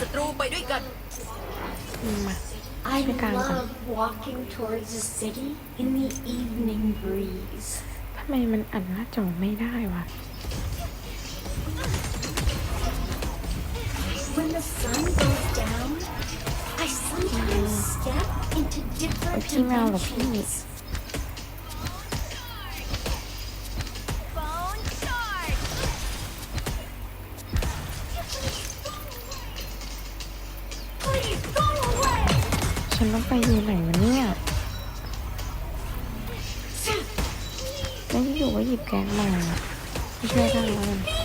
ศัตรูไปด้วยกัน มา I Cái càng còn- love walking towards the city in the evening breeze. ทำไมมันอัดหน้าจอไม่ได้วะ When the sun goes down, I sometimes step into different Cái phim nào là phim gì? dimensions. ฉันต้องไปอยู่ไหนวะเนี่ยแล้วอยู่ก็หยิบแก๊งมาไม่ช่วยได้แล้วกัน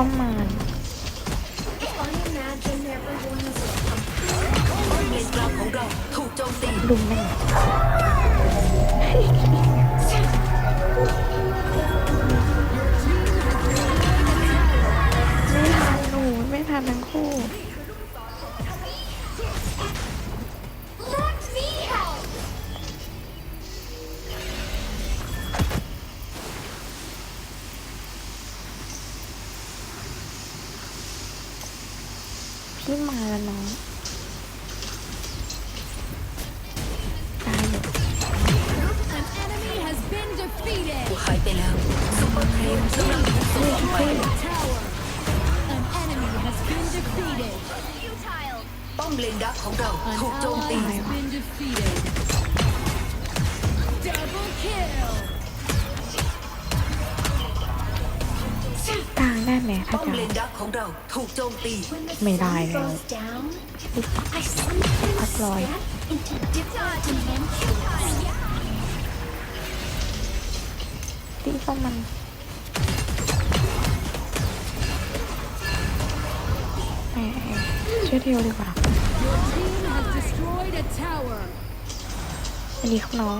ก็มา If I imagine everyone ที่มาแล้วน้องตายเลยหายไปแล้วซุอร์เมรับซุปเปอร์เทป้อมเลนดักของเราถูกโจมตี ลนดักของเราถูกโจมตี ไม่ได้แล้วพัดลอย ตีเข้ามันแหเชื่อเทียวดีกว่า อันนี้ครับน้อง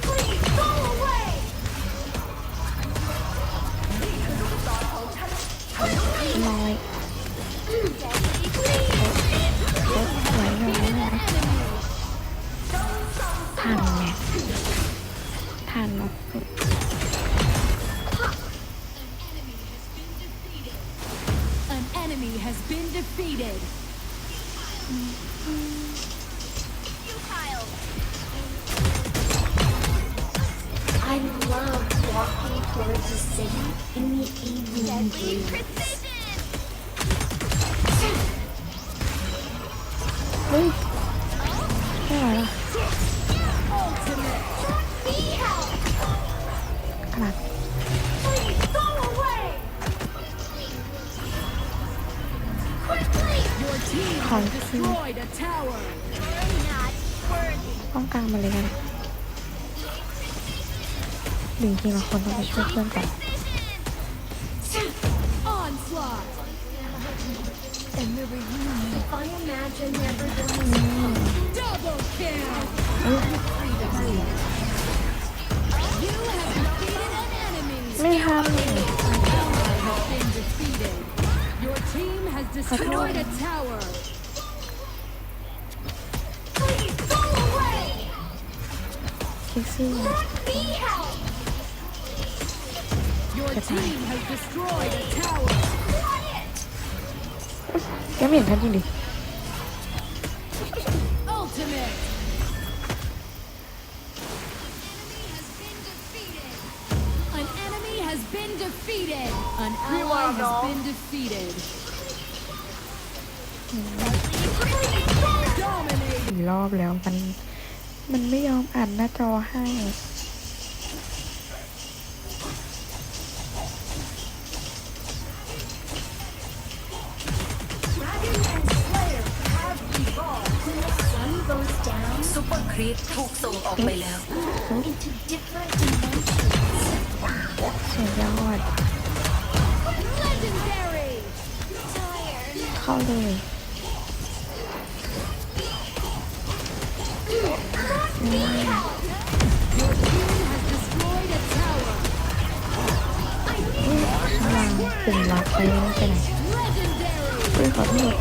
enemy has been defeated. Futile. I love walking towards the city in the evening Deadly precision. ของที่ป้องกลางมาเลยกันดึงทีละคนต้องไปช่วยเพื่อนก่อนไม่ทำ team has destroyed a tower. Please go away. คิกซี่ Be help. Your team has destroyed a tower. Quiet. แกไม่เห็นทันจริงดิ Ultimate. An enemy has been defeated. An ally has been defeated. สี่รอบแล้วมัน มันไม่ยอมอ่านหน้าจอให้ซูเปอร์ครีปถูกส่งออกไปแล้วสุดยอด เข้าเลย ปุ่มลักไปไปไหนเฮ้ยขอโทษ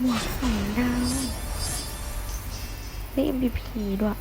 หมวกสองดาวได้ MVP ด้วย